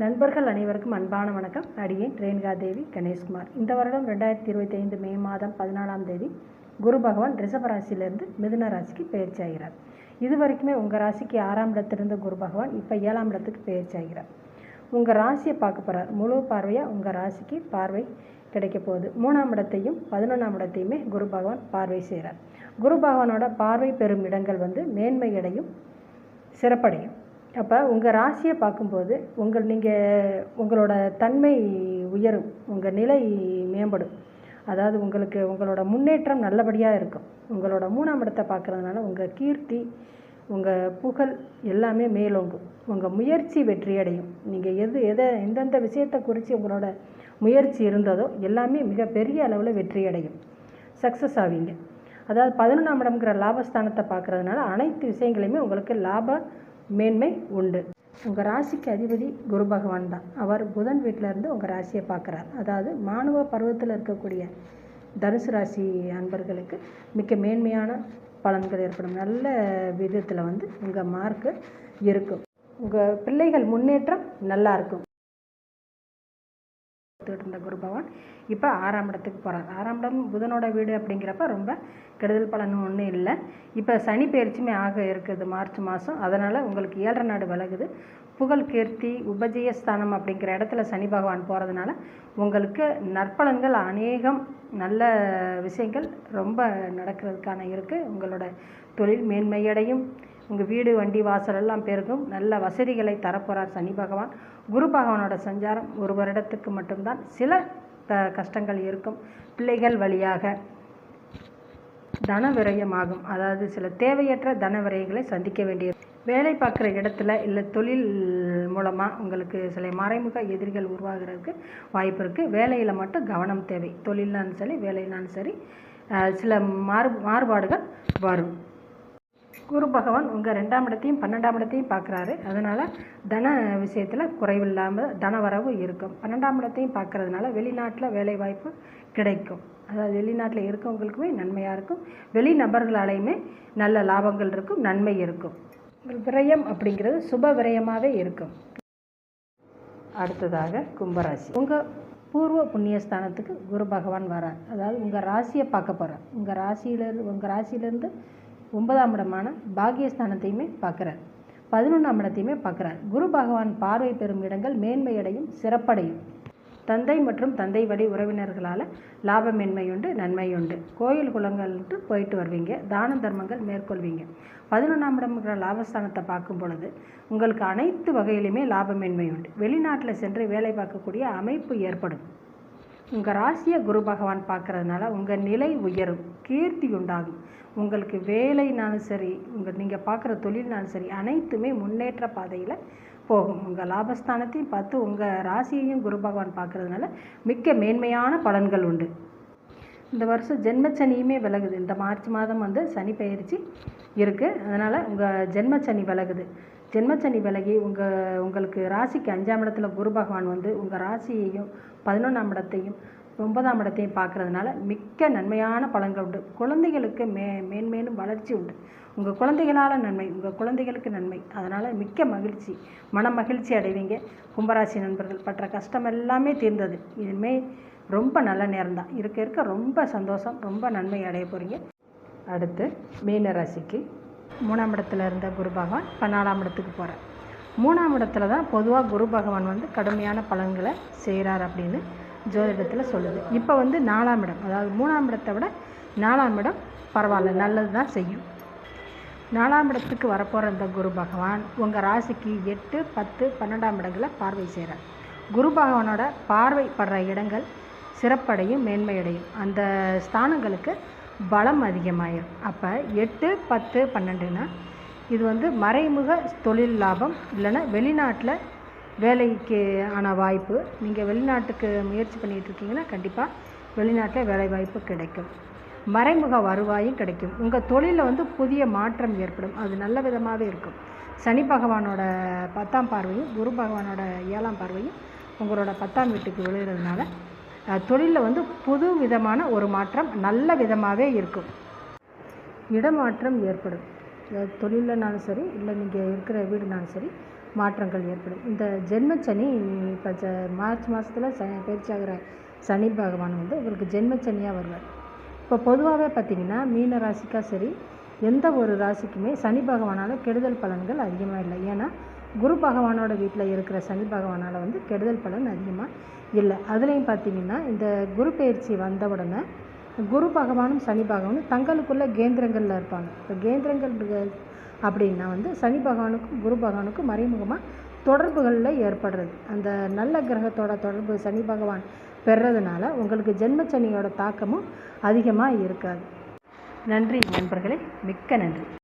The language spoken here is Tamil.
நண்பர்கள் அனைவருக்கும் அன்பான வணக்கம். அடியேன் ரேணுகா தேவி கணேஷ்குமார். இந்த வருடம் ரெண்டாயிரத்தி இருபத்தி ஐந்து மே மாதம் பதினாலாம் தேதி குரு பகவான் ரிஷப ராசியிலிருந்து மிதுன ராசிக்கு பயிற்சி ஆகிறார். இது வரைக்குமே உங்கள் ராசிக்கு ஆறாம் இடத்திலிருந்து குரு பகவான் இப்போ ஏழாம் இடத்துக்கு பயிற்சி ஆகிறார். உங்கள் ராசியை பார்க்க போகிறார் முழு பார்வையாக உங்கள் ராசிக்கு பார்வை கிடைக்க போகுது. மூணாம் இடத்தையும் பதினொன்றாம் இடத்தையுமே குரு பகவான் பார்வை செய்கிறார். குரு பகவானோட பார்வை பெறும் இடங்கள் வந்து மேன்மையடையும் சிறப்படையும். அப்போ உங்கள் ராசியை பார்க்கும்போது உங்கள் நீங்கள் உங்களோட தன்மை உயரும் உங்கள் நிலை மேம்படும். அதாவது உங்களுக்கு உங்களோட முன்னேற்றம் நல்லபடியாக இருக்கும். உங்களோட மூணாம் இடத்தை பார்க்குறதுனால உங்கள் கீர்த்தி உங்கள் புகழ் எல்லாமே மேலோங்கும். உங்கள் முயற்சி வெற்றியடையும். நீங்கள் எது எதை எந்தெந்த விஷயத்தை குறித்து உங்களோட முயற்சி இருந்ததோ எல்லாமே மிகப்பெரிய அளவில் வெற்றியடையும். சக்ஸஸ் ஆவீங்க. அதாவது பதினொன்றாம் இடம்ங்கிற லாபஸ்தானத்தை பார்க்குறதுனால அனைத்து விஷயங்களையுமே உங்களுக்கு லாப மேன்மை உண்டு. உங்கள் ராசிக்கு அதிபதி குரு பகவான் தான். அவர் புதன் வீட்டில் இருந்து உங்கள் ராசியை பார்க்குறார். அதாவது மாணவ பருவத்தில் இருக்கக்கூடிய தனுசு ராசி அன்பர்களுக்கு மிக்க மேன்மையான பலன்கள் ஏற்படும். நல்ல விதத்தில் வந்து உங்கள் மார்க்கு இருக்கும் உங்கள் பிள்ளைகள் முன்னேற்றம் நல்லா இருக்கும். பார்த்துக்கிட்டு இருந்த குரு பகவான் இப்போ ஆறாம் இடத்துக்கு போகிறார் ஆறாம் இடம் புதனோட வீடு அப்படிங்கிறப்ப ரொம்ப கெடுதல் பலன் ஒன்றும் இல்லை. இப்போ சனி பயிற்சியுமே ஆக இருக்குது மார்ச் மாதம் அதனால் உங்களுக்கு ஏழரை நாடு விலகுது. புகழ் கீர்த்தி உபஜயஸ்தானம் அப்படிங்கிற இடத்துல சனி பகவான் போகிறதுனால உங்களுக்கு நற்பலன்கள் அநேகம் நல்ல விஷயங்கள் ரொம்ப நடக்கிறதுக்கான இருக்குது உங்களோட தொழில் மேன்மையடையும். உங்கள் வீடு வண்டி வாசலெல்லாம் பெருகும் நல்ல வசதிகளை தரப்போகிறார் சனி பகவான். குரு பகவானோட சஞ்சாரம் ஒரு வருடத்துக்கு மட்டும்தான். சில த கஷ்டங்கள் இருக்கும். பிள்ளைகள் வழியாக தன விரயமாகும் அதாவது சில தேவையற்ற தன விரயங்களை சந்திக்க வேண்டிய வேலை பார்க்குற இடத்துல இல்லை தொழில் மூலமாக உங்களுக்கு சில மறைமுக எதிரிகள் உருவாகிறதுக்கு வாய்ப்பு இருக்குது வேலையில் மட்டும் கவனம் தேவை. தொழில்னாலும் சரி வேலையினாலும் சரி சில மாறு மாறுபாடுகள் வரும். குரு பகவான் உங்கள் ரெண்டாம் இடத்தையும் பன்னெண்டாம் இடத்தையும் பார்க்குறாரு. அதனால் தன விஷயத்தில் குறைவில்லாமல் தன வரவு இருக்கும். பன்னெண்டாம் இடத்தையும் பார்க்கறதுனால வெளிநாட்டில் வேலை வாய்ப்பு கிடைக்கும். அதாவது வெளிநாட்டில் இருக்கவங்களுக்குமே நன்மையாக இருக்கும். வெளி நபர்களாலையுமே நல்ல லாபங்கள் இருக்கும் நன்மை இருக்கும். விரயம் அப்படிங்கிறது சுப விரயமாகவே இருக்கும். அடுத்ததாக கும்பராசி. உங்கள் பூர்வ புண்ணியஸ்தானத்துக்கு குரு பகவான் வரார். அதாவது உங்கள் ராசியை பார்க்க போகிறார் உங்கள் ராசியிலேருந்து உங்கள் ராசியிலேருந்து ஒன்பதாம் இடமான பாகியஸ்தானத்தையுமே பார்க்குறார். பதினொன்றாம் இடத்தையுமே பார்க்குறார். குரு பகவான் பார்வை பெறும் இடங்கள் மேன்மையடையும் சிறப்படையும். தந்தை மற்றும் தந்தை வழி உறவினர்களால் லாபமேன்மையுண்டு நன்மையுண்டு கோயில் குளங்கள்ட்டு போயிட்டு வருவீங்க தான தர்மங்கள் மேற்கொள்வீங்க. பதினொன்றாம் இடம்ங்கிற லாபஸ்தானத்தை பார்க்கும் பொழுது உங்களுக்கு அனைத்து வகையிலுமே லாபமேன்மை உண்டு. வெளிநாட்டில் சென்று வேலை பார்க்கக்கூடிய அமைப்பு ஏற்படும். உங்கள் ராசியை குரு பகவான் பார்க்கறதுனால உங்கள் நிலை உயரும். கீர்த்தி உண்டாகும் உங்களுக்கு வேலைனாலும் சரி உங்கள் நீங்கள் பார்க்குற தொழில்னாலும் சரி அனைத்துமே முன்னேற்ற பாதையில் போகும். உங்கள் லாபஸ்தானத்தையும் பார்த்து உங்கள் ராசியையும் குரு பகவான் பார்க்கறதுனால மிக்க மேன்மையான பலன்கள் உண்டு. இந்த வருஷம் ஜென்மச்சனியுமே விலகுது. இந்த மார்ச் மாதம் வந்து சனி பயிற்சி இருக்குது அதனால் உங்கள் ஜென்மச்சனி விலகுது. ஜென்மச்சனி விலகி உங்கள் உங்களுக்கு ராசிக்கு அஞ்சாம் இடத்துல குரு பகவான் வந்து உங்கள் ராசியையும் பதினொன்றாம் இடத்தையும் ஒன்பதாம் இடத்தையும் பார்க்கறதுனால மிக்க நன்மையான பலன்கள் உண்டு. குழந்தைகளுக்கு மே மேன்மேலும் வளர்ச்சி உண்டு. உங்கள் குழந்தைகளால் நன்மை உங்கள் குழந்தைகளுக்கு நன்மை. அதனால் மிக்க மகிழ்ச்சி மன மகிழ்ச்சி அடைவீங்க. கும்பராசி நண்பர்கள் பற்ற கஷ்டம் எல்லாமே தீர்ந்தது. இதுமே ரொம்ப நல்ல நேரம் தான். இருக்க இருக்க ரொம்ப சந்தோஷம் ரொம்ப நன்மை அடைய போகிறீங்க அடுத்து மீனராசிக்கு மூணாம் இடத்துல இருந்த குரு பகவான் பன்னாலாம் இடத்துக்கு போகிறார் மூணாம் இடத்துல தான் பொதுவாக குரு பகவான் வந்து கடுமையான பலன்களை செய்கிறார் அப்படின்னு ஜோதிடத்தில் சொல்லுது. இப்போ வந்து நாலாம் இடம். அதாவது மூணாம் இடத்தை விட நாலாம் இடம் பரவாயில்ல நல்லது தான் செய்யும். நாலாம் இடத்துக்கு வரப்போகிற இந்த குரு பகவான் உங்கள் ராசிக்கு எட்டு பத்து பன்னெண்டாம் இடங்களை பார்வை செய்கிறார் குரு பகவானோட பார்வை படுற இடங்கள் சிறப்படையும் மேன்மையடையும். அந்த ஸ்தானங்களுக்கு பலம் அதிகமாயிரும். அப்போ எட்டு பத்து பன்னெண்டுனா இது வந்து மறைமுக தொழில் லாபம் இல்லைன்னா வெளிநாட்டில் வேலைக்கு ஆன வாய்ப்பு. நீங்கள் வெளிநாட்டுக்கு முயற்சி பண்ணிகிட்டு இருக்கீங்கன்னா கண்டிப்பாக வெளிநாட்டில் வேலை வாய்ப்பு கிடைக்கும். மறைமுக வருவாயும் கிடைக்கும். உங்கள் தொழிலில் வந்து புதிய மாற்றம் ஏற்படும். அது நல்ல விதமாகவே இருக்கும். சனி பகவானோட பத்தாம் பார்வையும் குரு பகவானோட ஏழாம் பார்வையும் உங்களோட பத்தாம் வீட்டுக்கு விழுகிறதுனால தொழிலில் வந்து புது விதமான ஒரு மாற்றம் நல்ல விதமாகவே இருக்கும். இடமாற்றம் ஏற்படும். தொழிலனாலும் சரி இல்லை நீங்கள் இருக்கிற வீடுனாலும் சரி மாற்றங்கள் ஏற்படும். இந்த ஜென்மச்சனி இப்போ ஜ மார்ச் மாதத்தில் ச பயிற்சி ஆகிற சனி பகவான் வந்து உங்களுக்கு ஜென்மச்சனியாக வருவார். இப்போ பொதுவாகவே பார்த்திங்கன்னா மீன ராசிக்கா சரி எந்த ஒரு ராசிக்குமே சனி பகவானால் கெடுதல் பலன்கள் அதிகமாக இல்லை. ஏன்னா குரு பகவானோட வீட்டில் இருக்கிற சனி பகவானால் வந்து கெடுதல் பலன் அதிகமாக இல்லை. அதுலேயும் பார்த்தீங்கன்னா இந்த குரு பயிற்சி வந்த உடனே குரு பகவானும் சனி பகவானும் தங்களுக்குள்ள கேந்திரங்களில் இருப்பாங்க. இப்போ கேந்திரங்கள் அப்படின்னா வந்து சனி பகவானுக்கும் குரு பகவானுக்கும் மறைமுகமாக தொடர்புகளில் ஏற்படுறது. அந்த நல்ல கிரகத்தோட தொடர்பு சனி பகவான் பெறதுனால உங்களுக்கு ஜென்மச்சனியோட தாக்கமும் அதிகமாக இருக்காது. நன்றி நண்பர்களே மிக்க நன்றி.